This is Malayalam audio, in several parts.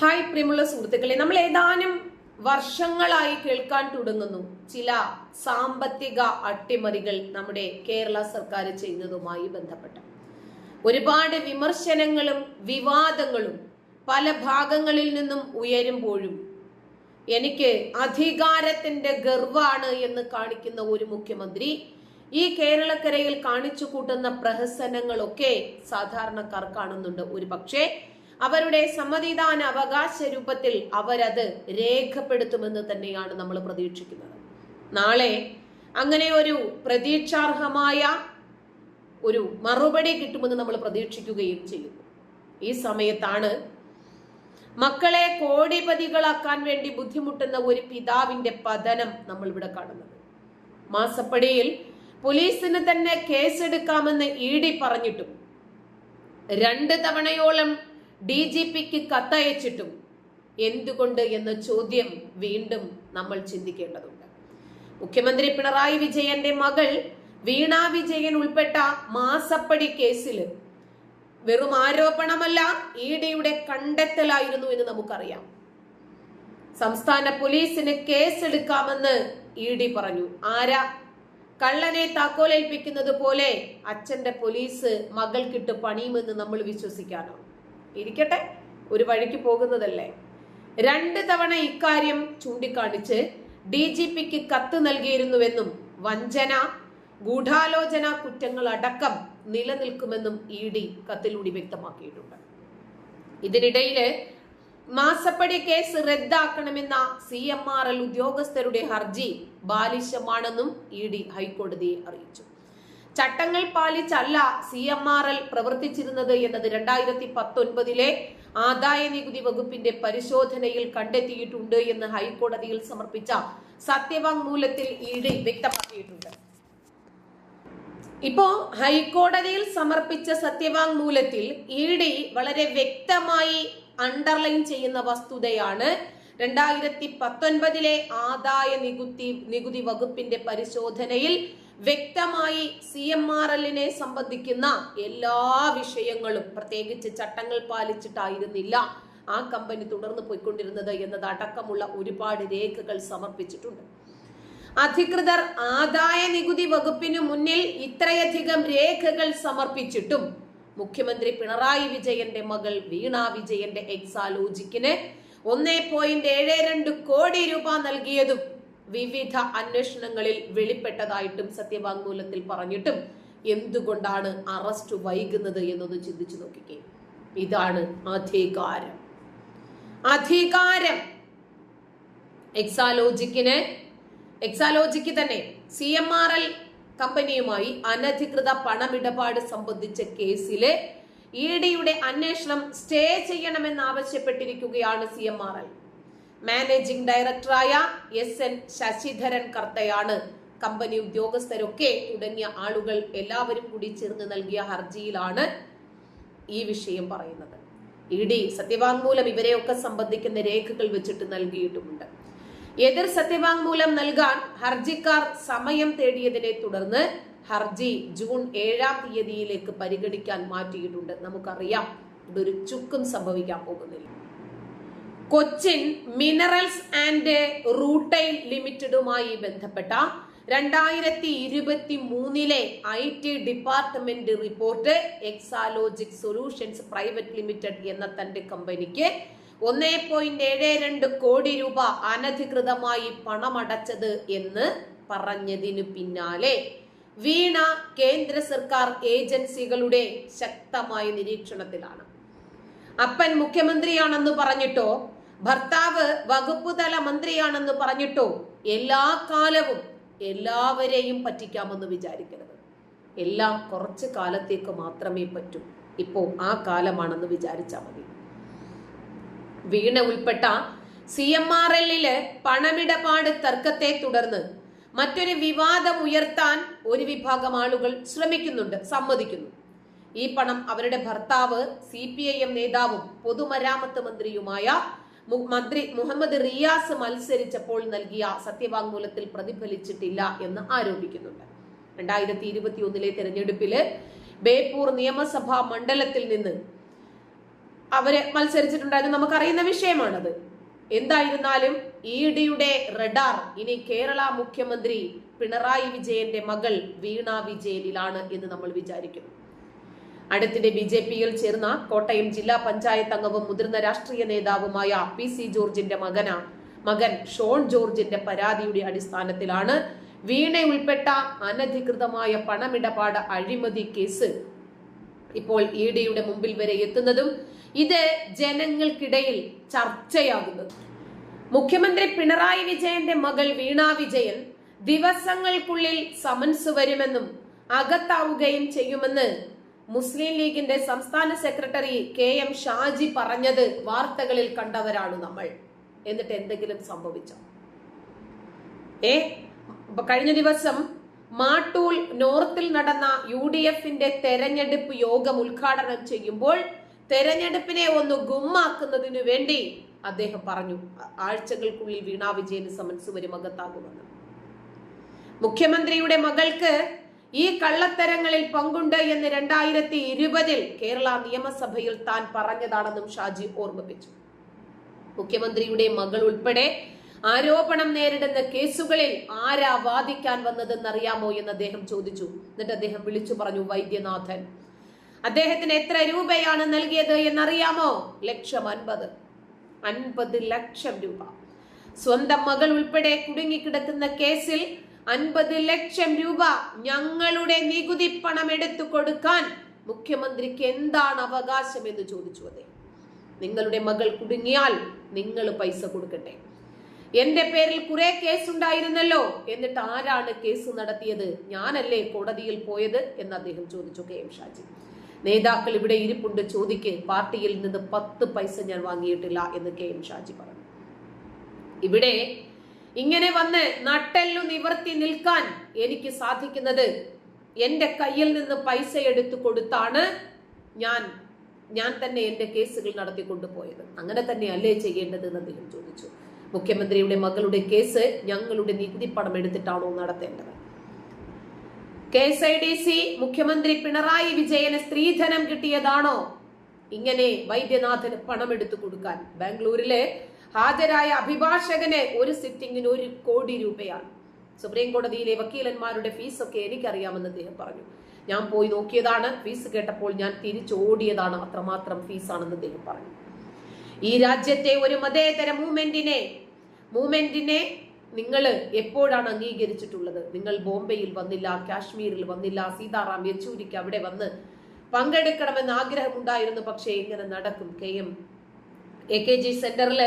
ഹായ് പ്രിയമുള്ള സുഹൃത്തുക്കളെ നമ്മൾ ഏതാനും വർഷങ്ങളായി കേൾക്കാൻ തുടങ്ങുന്നു. ചില സാമ്പത്തിക അട്ടിമറികൾ നമ്മുടെ കേരള സർക്കാർ ചെയ്യുന്നതുമായി ബന്ധപ്പെട്ട ഒരുപാട് വിമർശനങ്ങളും വിവാദങ്ങളും പല ഭാഗങ്ങളിൽ നിന്നും ഉയരുമ്പോഴും എനിക്ക് അധികാരത്തിന്റെ ഗർവാണ് എന്ന് കാണിക്കുന്ന ഒരു മുഖ്യമന്ത്രി ഈ കേരളക്കരയിൽ കാണിച്ചു കൂട്ടുന്ന പ്രഹസനങ്ങളൊക്കെ സാധാരണക്കാർ കാണുന്നുണ്ട്. ഒരു പക്ഷേ അവരുടെ സമ്മതിദാന അവകാശ രൂപത്തിൽ അവരത് രേഖപ്പെടുത്തുമെന്ന് തന്നെയാണ് നമ്മൾ പ്രതീക്ഷിക്കുന്നത്. നാളെ അങ്ങനെ ഒരു പ്രതീക്ഷാർഹമായ ഒരു മറുപടി കിട്ടുമെന്ന് നമ്മൾ പ്രതീക്ഷിക്കുകയും ചെയ്യുന്നു. ഈ സമയത്താണ് മക്കളെ കോടിപതികളാക്കാൻ വേണ്ടി ബുദ്ധിമുട്ടുന്ന ഒരു പിതാവിന്റെ പതനം നമ്മൾ ഇവിടെ കാണുന്നത്. മാസപ്പടിയിൽ പോലീസിന് തന്നെ കേസെടുക്കാമെന്ന് ഇ ഡി പറഞ്ഞിട്ടും രണ്ട് തവണയോളം ഡി ജി പിക്ക് കത്തയച്ചിട്ടും എന്തുകൊണ്ട് എന്ന ചോദ്യം വീണ്ടും നമ്മൾ ചിന്തിക്കേണ്ടതുണ്ട്. മുഖ്യമന്ത്രി പിണറായി വിജയന്റെ മകൾ വീണ വിജയൻ ഉൾപ്പെട്ട മാസപ്പടി കേസിൽ വെറും ആരോപണമല്ല ഇ ഡിയുടെ കണ്ടെത്തലായിരുന്നു എന്ന് നമുക്കറിയാം. സംസ്ഥാന പോലീസിന് കേസെടുക്കാമെന്ന് ഇ ഡി പറഞ്ഞു. ആരാ? കള്ളനെ താക്കോലേൽപ്പിക്കുന്നത് പോലെ അച്ഛന്റെ പോലീസ് മകൾക്കിട്ട് പണിയുമെന്ന് നമ്മൾ വിശ്വസിക്കാനോ ഇരിക്കട്ടെ ഒരു വഴിക്ക് പോകുന്നതല്ലേ? രണ്ട് തവണ ഇക്കാര്യം ചൂണ്ടിക്കാണിച്ച് ഡി ജി പിക്ക് കത്ത് നൽകിയിരുന്നുവെന്നും വഞ്ചന ഗൂഢാലോചന കുറ്റങ്ങൾ അടക്കം നിലനിൽക്കുമെന്നും ഇ ഡി കത്തിലൂടെ വ്യക്തമാക്കിയിട്ടുണ്ട്. ഇതിനിടയിൽ മാസപ്പടി കേസ് റദ്ദാക്കണമെന്ന സി എം ആർ എൽ ഉദ്യോഗസ്ഥരുടെ ഹർജി ബാലിശമാണെന്നും ഇ ഡി ഹൈക്കോടതിയെ അറിയിച്ചു. ചട്ടങ്ങൾ പാലിച്ചല്ല സി എം ആർ എൽ പ്രവർത്തിച്ചിരുന്നത് എന്നത് രണ്ടായിരത്തി പത്തൊൻപതിലെ ആദായ നികുതി വകുപ്പിന്റെ പരിശോധനയിൽ കണ്ടെത്തിയിട്ടുണ്ട് എന്ന് ഹൈക്കോടതിയിൽ സമർപ്പിച്ച സത്യവാങ്മൂലത്തിൽ ഇഡി വ്യക്തമാക്കിയിട്ടുണ്ട്. ഇപ്പോ ഹൈക്കോടതിയിൽ സമർപ്പിച്ച സത്യവാങ്മൂലത്തിൽ ഇഡി വളരെ വ്യക്തമായി അണ്ടർലൈൻ ചെയ്യുന്ന വസ്തുതയാണ് രണ്ടായിരത്തി പത്തൊൻപതിലെ ആദായ നികുതി നികുതി വകുപ്പിന്റെ പരിശോധനയിൽ വ്യക്തമായി സി എം ആർ എല്ലിനെ സംബന്ധിക്കുന്ന എല്ലാ വിഷയങ്ങളും പ്രത്യേകിച്ച് ചട്ടങ്ങൾ പാലിച്ചിട്ടായിരുന്നില്ല ആ കമ്പനി തുടർന്ന് പോയിക്കൊണ്ടിരുന്നത് എന്നത് അടക്കമുള്ള ഒരുപാട് രേഖകൾ സമർപ്പിച്ചിട്ടുണ്ട്. അധികൃതർ ആദായ നികുതി വകുപ്പിനു മുന്നിൽ ഇത്രയധികം രേഖകൾ സമർപ്പിച്ചിട്ടും മുഖ്യമന്ത്രി പിണറായി വിജയന്റെ മകൾ വീണ വിജയന്റെ എക്സാലോജിക്കിന് ഒന്നേ പോയിന്റ് ഏഴ് രണ്ട് കോടി രൂപ നൽകിയതും വിവിധ അന്വേഷണങ്ങളിൽ വെളിപ്പെട്ടതായിട്ടും സത്യവാങ്മൂലത്തിൽ പറഞ്ഞിട്ടും എന്തുകൊണ്ടാണ് അറസ്റ്റ് വൈകുന്നത് എന്നൊന്ന് ചിന്തിച്ചു നോക്കിക്കേ. ഇതാണ് അധികാരം. അധികാരം. എക്സാലോജിക്കിന് എക്സാലോജിക്ക് തന്നെ സി എം ആർ എൽ കമ്പനിയുമായി അനധികൃത പണമിടപാട് സംബന്ധിച്ച കേസിൽ ഇ ഡിയുടെ അന്വേഷണം stay ചെയ്യണമെന്നാവശ്യപ്പെട്ടിരിക്കുകയാണ് C M R L. Managing ഡയറക്ടറായ എസ് എൻ ശശിധരൻ കർത്തയാണ്. കമ്പനി ഉദ്യോഗസ്ഥരൊക്കെ തുടങ്ങിയ ആളുകൾ എല്ലാവരും കൂടി ചേർന്ന് നൽകിയ ഹർജിയിലാണ് ഈ വിഷയം പറയുന്നത്. ഇ ഡി സത്യവാങ്മൂലം ഇവരെയൊക്കെ സംബന്ധിക്കുന്ന രേഖകൾ വെച്ചിട്ട് നൽകിയിട്ടുമുണ്ട്. എതിർ സത്യവാങ്മൂലം നൽകാൻ ഹർജിക്കാർ സമയം തേടിയതിനെ തുടർന്ന് ഹർജി ജൂൺ ഏഴാം തീയതിയിലേക്ക് പരിഗണിക്കാൻ മാറ്റിയിട്ടുണ്ട്. നമുക്കറിയാം ഇതൊരു ചുക്കും സംഭവിക്കാൻ പോകുന്നില്ല. കൊച്ചിൻ മിനറൽസ് ആൻഡ് റൂട്ടൈൽ ലിമിറ്റഡുമായി ബന്ധപ്പെട്ട രണ്ടായിരത്തി ഇരുപത്തി മൂന്നിലെ I T department report Exalogic solutions private limited എന്ന തന്റെ കമ്പനിക്ക് ഒന്നേ പോയിന്റ് ഏഴ് രണ്ട് കോടി രൂപ അനധികൃതമായി പണമടച്ചത് എന്ന് പറഞ്ഞതിനു പിന്നാലെ വീണ കേന്ദ്ര സർക്കാർ ഏജൻസികളുടെ ശക്തമായ നിരീക്ഷണത്തിലാണ്. അപ്പൻ മുഖ്യമന്ത്രിയാണെന്ന് പറഞ്ഞിട്ടോ? ഭർത്താവ് വകുപ്പ് തല മന്ത്രിയാണെന്ന് പറഞ്ഞിട്ടോ? എല്ലാ കാലവും എല്ലാവരെയും പറ്റിക്കാമെന്ന് വിചാരിക്കരുത്. എല്ലാം കുറച്ച് കാലത്തേക്ക് മാത്രമേ പറ്റൂ. ഇപ്പോ ആ കാലമാണെന്ന് വിചാരിച്ചാൽ മതി. വീണ ഉൾപ്പെട്ട സി എം ആർ എല്ലിൽ പണമിടപാട് തർക്കത്തെ തുടർന്ന് മറ്റൊരു വിവാദം ഉയർത്താൻ ഒരു വിഭാഗം ആളുകൾ ശ്രമിക്കുന്നുണ്ട് സമ്മതിക്കുന്നു. ഈ പണം അവരുടെ ഭർത്താവ് സി പി ഐ എം നേതാവും പൊതുമരാമത്ത് മന്ത്രിയുമായ മന്ത്രി മുഹമ്മദ് റിയാസ് മത്സരിച്ചപ്പോൾ നൽകിയ സത്യവാങ്മൂലത്തിൽ പ്രതിഫലിച്ചിട്ടില്ല എന്ന് ആരോപിക്കുന്നുണ്ട്. രണ്ടായിരത്തി ഇരുപത്തി ഒന്നിലെ തെരഞ്ഞെടുപ്പിൽ ബേപ്പൂർ നിയമസഭാ മണ്ഡലത്തിൽ നിന്ന് അവർ മത്സരിച്ചിട്ടുണ്ടായിരുന്നു. നമുക്കറിയുന്ന വിഷയമാണത്. എന്തായിരുന്നാലും ഇ ഡിയുടെ റഡാർ ഇനി കേരള മുഖ്യമന്ത്രി പിണറായി വിജയന്റെ മകൾ വീണ വിജയനിലാണ് എന്ന് നമ്മൾ വിചാരിക്കുന്നു. അടുത്തിടെ ബി ജെ പിയിൽ ചേർന്ന കോട്ടയം ജില്ലാ പഞ്ചായത്ത് അംഗവും മുതിർന്ന രാഷ്ട്രീയ നേതാവുമായ പി സി ജോർജിന്റെ മകന മകൻ ഷോൺ ജോർജിന്റെ പരാതിയുടെ അടിസ്ഥാനത്തിലാണ് വീണ ഉൾപ്പെട്ട അനധികൃതമായ പണമിടപാട് അഴിമതി കേസ് ഇപ്പോൾ ഇ ഡിയുടെ മുമ്പിൽ വരെ എത്തുന്നതും ഇത് ജനങ്ങൾക്കിടയിൽ ചർച്ചയാകുന്നത്. മുഖ്യമന്ത്രി പിണറായി വിജയന്റെ മകൾ വീണ വിജയൻ ദിവസങ്ങൾക്കുള്ളിൽ സമൻസ് വരുമെന്നും അകത്താവുകയും ചെയ്യുമെന്ന് മുസ്ലിം ലീഗിന്റെ സംസ്ഥാന സെക്രട്ടറി കെ എം ഷാജി പറഞ്ഞത് വാർത്തകളിൽ കണ്ടവരാണ് നമ്മൾ. എന്നിട്ട് എന്തെങ്കിലും സംഭവിച്ചോ? ഏ കഴിഞ്ഞ ദിവസം മാട്ടൂൽ നോർത്തിൽ നടന്ന യു ഡി എഫിന്റെ തെരഞ്ഞെടുപ്പ് യോഗം ഉദ്ഘാടനം ചെയ്യുമ്പോൾ തെരഞ്ഞെടുപ്പിനെ ഒന്ന് ഗുമ്മാക്കുന്നതിനു വേണ്ടി അദ്ദേഹം പറഞ്ഞു ആഴ്ചകൾക്കുള്ളിൽ വീണാ വിജയന് സമൻസ് വരുമകത്താകുമെന്ന് മുഖ്യമന്ത്രിയുടെ മകൾക്ക് ഈ കള്ളത്തരങ്ങളിൽ പങ്കുണ്ട് എന്ന് രണ്ടായിരത്തി ഇരുപതിൽ കേരള നിയമസഭയിൽ താൻ പറഞ്ഞതാണെന്നും ഷാജി ഓർമ്മിപ്പിച്ചു. മുഖ്യമന്ത്രിയുടെ മകൾ ഉൾപ്പെടെ ആരോപണം നേരിടുന്ന കേസുകളിൽ ആരാ വാദിക്കാൻ വന്നതെന്നറിയാമോ എന്ന് അദ്ദേഹം ചോദിച്ചു. എന്നിട്ട് അദ്ദേഹം വിളിച്ചു പറഞ്ഞു വൈദ്യനാഥൻ അദ്ദേഹത്തിന് എത്ര രൂപയാണ് നൽകിയത് എന്നറിയാമോ? ലക്ഷം അൻപത്. അൻപത് ലക്ഷം രൂപ. സ്വന്തം മകൾ ഉൾപ്പെടെ കുടുങ്ങിക്കിടക്കുന്ന കേസിൽ അൻപത് ലക്ഷം രൂപ ഞങ്ങളുടെ നികുതി പണം എടുത്തു കൊടുക്കാൻ മുഖ്യമന്ത്രിക്ക് എന്താണ് അവകാശം എന്ന് ചോദിച്ചു അദ്ദേഹം നിങ്ങളുടെ മകൾ കുടുങ്ങിയാൽ നിങ്ങൾ പൈസ കൊടുക്കട്ടെ. എന്റെ പേരിൽ കുറെ കേസുണ്ടായിരുന്നല്ലോ എന്നിട്ട് ആരാണ് കേസ് നടത്തിയത്? ഞാനല്ലേ കോടതിയിൽ പോയത് എന്ന് അദ്ദേഹം ചോദിച്ചു കെ എം ഷാജി. നേതാക്കൾ ഇവിടെ ഇരിപ്പുണ്ട് ചോദിക്ക്. പാർട്ടിയിൽ നിന്ന് പത്ത് പൈസ ഞാൻ വാങ്ങിയിട്ടില്ല എന്ന് കെ എം ഷാജി പറഞ്ഞു. ഇവിടെ ഇങ്ങനെ വന്ന് നട്ടെല്ലു നിവർത്തി നിൽക്കാൻ എനിക്ക് സാധിക്കുന്നത് എന്റെ കയ്യിൽ നിന്ന് പൈസ എടുത്തു കൊടുത്താണ് ഞാൻ ഞാൻ തന്നെ എന്റെ കേസുകൾ നടത്തിക്കൊണ്ടുപോയത്. അങ്ങനെ തന്നെ അല്ലേ ചെയ്യേണ്ടത് എന്ന് അദ്ദേഹം ചോദിച്ചു. മുഖ്യമന്ത്രിയുടെ മകളുടെ കേസ് ഞങ്ങളുടെ നികുതി പണം എടുത്തിട്ടാണോ നടത്തേണ്ടത്? K S I D C മുഖ്യമന്ത്രി പിണറായി വിജയന് സ്ത്രീധനം കിട്ടിയതാണോ? ഇങ്ങനെ വൈദ്യനാഥന് പണം എടുത്തു കൊടുക്കാൻ. ബാംഗ്ലൂരിലെ ഹാജരായ അഭിഭാഷകന് ഒരു സിറ്റിംഗിന് ഒരു കോടി രൂപയാണ്. സുപ്രീം കോടതിയിലെ വക്കീലന്മാരുടെ ഫീസൊക്കെ എനിക്കറിയാമെന്ന് അദ്ദേഹം പറഞ്ഞു. ഞാൻ പോയി നോക്കിയതാണ്. ഫീസ് കേട്ടപ്പോൾ ഞാൻ തിരിച്ചോടിയതാണ്. അത്രമാത്രം ഫീസാണെന്ന് അദ്ദേഹം പറഞ്ഞു. ഈ രാജ്യത്തെ ഒരു മതേതര മൂവ്മെന്റിനെ മൂവ്മെന്റിനെ നിങ്ങൾ എപ്പോഴാണ് അംഗീകരിച്ചിട്ടുള്ളത്? നിങ്ങൾ ബോംബെയിൽ വന്നില്ല കാശ്മീരിൽ വന്നില്ല സീതാറാം യെച്ചൂരിക്ക് അവിടെ വന്ന് പങ്കെടുക്കണമെന്ന് ആഗ്രഹമുണ്ടായിരുന്നു. പക്ഷേ എങ്ങനെ നടക്കും. K M A K G സെന്ററിൽ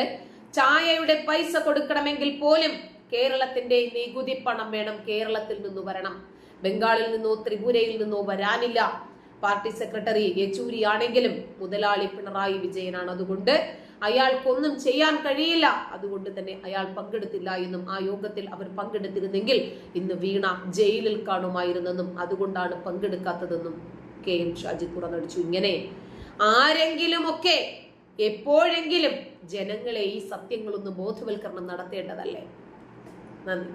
ചായയുടെ പൈസ കൊടുക്കണമെങ്കിൽ പോലും കേരളത്തിന്റെ നികുതി പണം വേണം കേരളത്തിൽ നിന്ന് വരണം. ബംഗാളിൽ നിന്നോ ത്രിപുരയിൽ നിന്നോ വരാനില്ല. പാർട്ടി സെക്രട്ടറി യെച്ചൂരി ആണെങ്കിലും മുതലാളി പിണറായി വിജയനാണ്. അതുകൊണ്ട് അയാൾക്കൊന്നും ചെയ്യാൻ കഴിയില്ല. അതുകൊണ്ട് തന്നെ അയാൾ പങ്കെടുത്തില്ല എന്നും ആ യോഗത്തിൽ അവർ പങ്കെടുത്തിരുന്നെങ്കിൽ ഇന്ന് വീണ ജയിലിൽ കാണുമായിരുന്നെന്നും അതുകൊണ്ടാണ് പങ്കെടുക്കാത്തതെന്നും കെ എം ഷാജി തുറന്നടിച്ചു. ഇങ്ങനെ ആരെങ്കിലുമൊക്കെ എപ്പോഴെങ്കിലും ജനങ്ങളെ ഈ സത്യങ്ങളൊന്ന് ബോധവൽക്കരണം നടത്തേണ്ടതല്ലേ? നന്ദി.